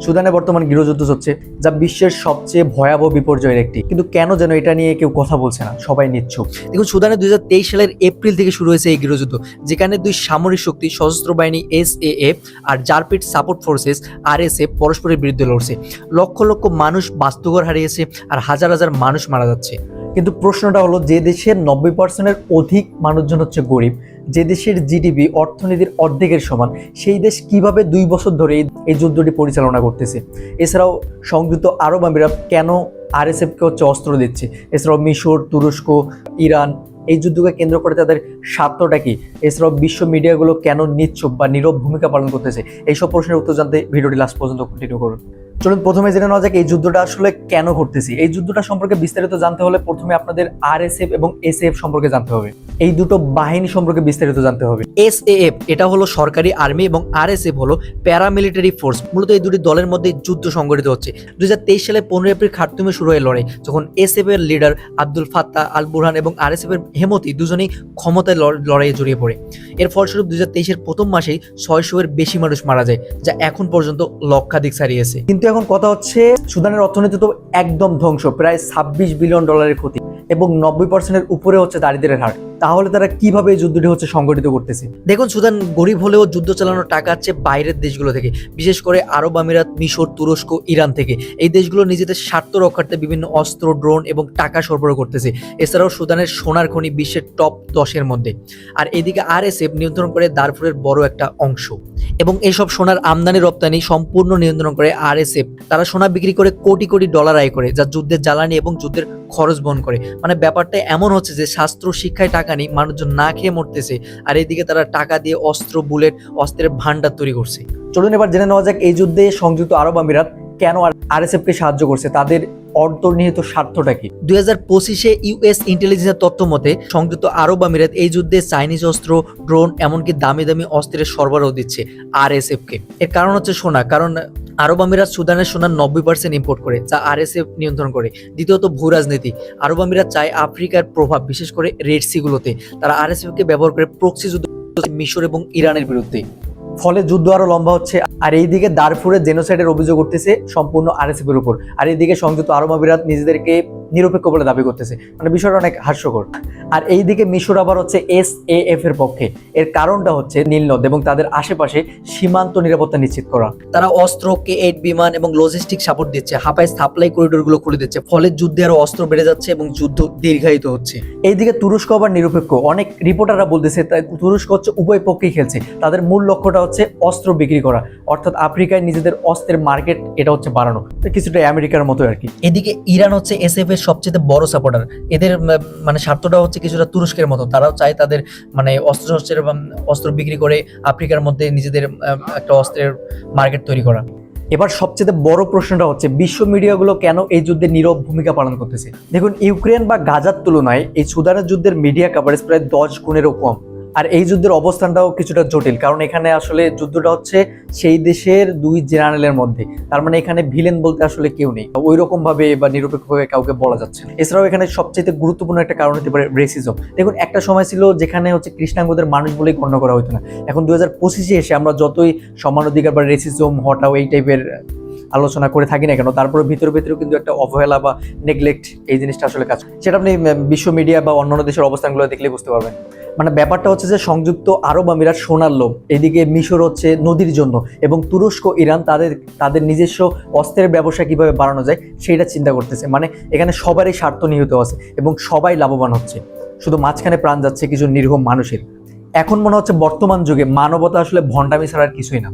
সুদানে বর্তমান গৃহযুদ্ধ চলছে, যা বিশ্বের সবচেয়ে ভয়াবহ বিপর্যয়ের একটি। কিন্তু কেন যেন এটা নিয়ে কেউ কথা বলছে না? সবাই নিচ্ছুক। দেখুন, সুদানে দুই সালের এপ্রিল থেকে শুরু হয়েছে এই গৃহযুদ্ধ, যেখানে দুই সামরিক শক্তি, সশস্ত্র বাহিনী, এস আর জারপিট সাপোর্ট ফোর্সেস, আর এস পরস্পরের বিরুদ্ধে লড়ছে। লক্ষ লক্ষ মানুষ বাস্তুঘর হারিয়েছে আর হাজার হাজার মানুষ মারা যাচ্ছে। কিন্তু প্রশ্নটা হলো, যে দেশের নব্বই পার্সেন্টের অধিক মানুষজন হচ্ছে গরিব, যে দেশের জিডিপি অর্থনীতির অর্ধেকের সমান, সেই দেশ কীভাবে দুই বছর ধরে এই- এই যুদ্ধটি পরিচালনা করতেছে। এছাড়াও সংযুক্ত আরব আমিরাত কেন আরএসএফকে হচ্ছে অস্ত্র দিচ্ছে? এছাড়াও মিশর, তুরস্ক, ইরান এই যুদ্ধকে কেন্দ্র করে তাদের স্বার্থটা কি? এছাড়াও বিশ্ব মিডিয়াগুলো কেন নিচ্ছুপ বা নীরব ভূমিকা পালন করতেছে? এইসব প্রশ্নের উত্তর জানতে ভিডিওটি লাস্ট পর্যন্ত কন্টিনিউ করুন। চলুন, প্রথমে জেনে নেওয়া যাক এই যুদ্ধটা আসলে কেন করতেছি এই যুদ্ধটা সম্পর্কে বিস্তারিত জানতে হলে প্রথমে আপনাদের আরএসএফ এবং এসএফ সম্পর্কে জানতে হবে। এই দুটো বাহিনী সম্পর্কে বিস্তারিত জানতে হবে। এসএএফ এটা হলো সরকারি আর্মি এবং আরএসএফ হলো প্যারামিলিটারি ফোর্স মূলত এই দুটি দলের মধ্যে যুদ্ধ সংগঠিত হচ্ছে। দুই সালে পনেরো এপ্রিল খার্তুমে শুরু হয়ে লড়াই, যখন এসএফ এর leader Abdul Fattah al Burhan এবং আরএসএফ এর হেমতি দুজনেই ক্ষমতায় লড়- লড়াইয়ে জড়িয়ে পড়ে। এর ফলস্বরূপ দুই হাজার তেইশের প্রথম মাসেই ছয়শো এর বেশি মানুষ মারা যায়, যা এখন পর্যন্ত লক্ষাধিক ছাড়িয়েছে। কিন্তু এখন কথা হচ্ছে, সুদানের অর্থনীতি তো একদম ধ্বংস, প্রায় ছাব্বিশ বিলিয়ন ডলারের ক্ষতি এবং নব্বই পার্সেন্টের উপরে হচ্ছে দারিদ্রের হার। তাহলে তারা কীভাবে যুদ্ধটি হচ্ছে সংগঠিত করতেছে? দেখুন, সুদান, গরিব হলেও যুদ্ধ চালানোর টাকা আছে বাইরের দেশগুলো থেকে, বিশেষ করে আরব আমিরাত, মিশর, তুরস্ক, ইরান থেকে। এই দেশগুলো নিজেদের স্বার্থ রক্ষার্থে বিভিন্ন অস্ত্র, ড্রোন এবং টাকা সরবরাহ করতেছে। এছাড়াও সুদানের সোনার খনি বিশ্বের টপ দশের মধ্যে। আর এদিকে আর আরএসএফ নিয়ন্ত্রণ করে দারফুরের বড় একটা অংশ। এবং এইসব সোনার আমদানি রপ্তানি সম্পূর্ণ নিয়ন্ত্রণ করে আরএসএফ। তারা সোনা বিক্রি করে কোটি কোটি ডলার আয় করে, যা যুদ্ধের জ্বালানি এবং যুদ্ধের খরচ বহন করে। মানে ব্যাপারটা এমন হচ্ছে যে শাস্ত্র শিক্ষায় টাকা নেই মানুষজন না খেয়ে মরতেছে, আর এইদিকে তারা টাকা দিয়ে অস্ত্র, বুলেট, অস্ত্রের ভান্ডার তৈরি করছে। চলুন এবার জেনে নেওয়া যাক এই যুদ্ধে সংযুক্ত আরব আমিরাত কেন আরএসএফ কে সাহায্য করছে, তাদের অন্তর্নিহিত স্বার্থটা কি? দুই হাজার পঁচিশে ইউএস ইন্টেলিজেন্সের তথ্য মতে, সংযুক্ত আরব আমিরাত এই যুদ্ধে চাইনিজ অস্ত্র, ড্রোন, এমনকি দামি দামি অস্ত্রের সরবরাহ দিচ্ছে আরএসএফ কে এর কারণ হচ্ছে সোনা, কারণ আরব আমিরাত সুদানের সোনার নব্বই পার্সেন্ট ইম্পোর্ট করে, যা আরএসএফ নিয়ন্ত্রণ করে। দ্বিতীয়ত ভূ রাজনীতি। আরব আমিরাত চায় আফ্রিকার প্রভাব, বিশেষ করে রেড সিগুলোতে তারা আরএসএফ কে ব্যবহার করে প্রক্সি যুদ্ধ মিশর এবং ইরানের বিরুদ্ধে। ফলে যুদ্ধ আরও লম্বা হচ্ছে, আর এইদিকে দারফুরে জেনোসাইডের অভিযোগ উঠতেছে সম্পূর্ণ আর এর উপর। আর এইদিকে সংযুক্ত আরব আমিরাত নিজেদেরকে নিরপেক্ষ বলে দাবি করতেছে। মানে বিষয়টা অনেক হাস্যকর। আর এইদিকে মিশর আবার হচ্ছে এস এ এফ এর পক্ষে। এর কারণটা হচ্ছে নীলনদ এবং তাদের আশেপাশে সীমান্ত নিরাপত্তা নিশ্চিত করা। তারা অস্ত্র কে এইট বিমান এবং লজিস্টিক সাপোর্ট দিচ্ছে। হাপায় সাপ্লাই করিডোরগুলো খুলে দিচ্ছে। ফলে যুদ্ধে আরও অস্ত্র বেড়ে যাচ্ছে এবং যুদ্ধ দীর্ঘায়িত হচ্ছে। এইদিকে তুরস্ক আবার নিরপেক্ষ। অনেক রিপোর্টাররা বলতেছে তাই তুরস্ক হচ্ছে উভয় পক্ষেই খেলছে। তাদের মূল লক্ষ্যটা হচ্ছে অস্ত্র বিক্রি করা। অর্থাৎ আফ্রিকায় নিজেদের অস্ত্রের মার্কেট এটা হচ্ছে বাড়ানো। তো কিছুটা আমেরিকার মতো আর কি। এদিকে ইরান হচ্ছে এসএফ এর সবচেয়ে বড় সাপোর্টার এদের মানে স্বার্থটা হচ্ছে কিছুটা তুরস্কের মতো। তারাও চায় তাদের মানে অস্ত্র শস্ত্রের অস্ত্র বিক্রি করে আফ্রিকার মধ্যে নিজেদের একটা অস্ত্রের মার্কেট তৈরি করা। এবার সবচেয়ে বড় প্রশ্নটা হচ্ছে, বিশ্ব মিডিয়াগুলো কেন এই যুদ্ধে নীরব ভূমিকা পালন করতেছে? দেখুন, ইউক্রেন বা গাজার তুলনায় এই সুদানের যুদ্ধের মিডিয়া কাভারেজ প্রায় দশ গুণেরও কম। আর এই যুদ্ধের অবস্থানটাও কিছুটা জটিল, কারণ এখানে আসলে যুদ্ধটা হচ্ছে সেই দেশের দুই জেনারেলের মধ্যে। তার মানে এখানে ভিলেন বলতে আসলে কেউ নেই। ওই রকম ভাবে বা নিরপেক্ষভাবে কাউকে বলা যাচ্ছে। এছাড়াও এখানে সবচেয়ে গুরুত্বপূর্ণ একটা কারণ হতে পারে রেসিজম দেখুন, একটা সময় ছিল যেখানে হচ্ছে কৃষ্ণাঙ্গদের মানুষ বলেই গণ্য করা হতো না। এখন দু হাজার পঁচিশে এসে আমরা যতই সমান অধিকার বা রেসিজম হটাও এই টাইপের আলোচনা করে থাকি না কেন, তারপরে ভিতরে ভিতরে কিন্তু একটা অবহেলা বা নেগলেক্ট এই জিনিসটা আসলে কাজ সেটা আপনি বিশ্ব মিডিয়া বা অন্যান্য দেশের অবস্থানগুলো দেখলে বুঝতে পারবেন। মানে ব্যাপারটা হচ্ছে যে সংযুক্ত আরব আমিরাত সোনার লোভ। এদিকে মিশর হচ্ছে নদীর জন্য এবং তুরস্ক, ইরান তাদের তাদের নিজস্ব অস্ত্রের ব্যবসা কীভাবে বাড়ানো যায় সেইটা চিন্তা করতেছে। মানে এখানে সবারই স্বার্থ নিহিত আছে এবং সবাই লাভবান হচ্ছে। শুধু মাঝখানে প্রাণ যাচ্ছে কিছু নির্ঘম মানুষের। এখন মনে হচ্ছে বর্তমান যুগে মানবতা আসলে ভণ্ডামি ছাড়া আর কিছুই না।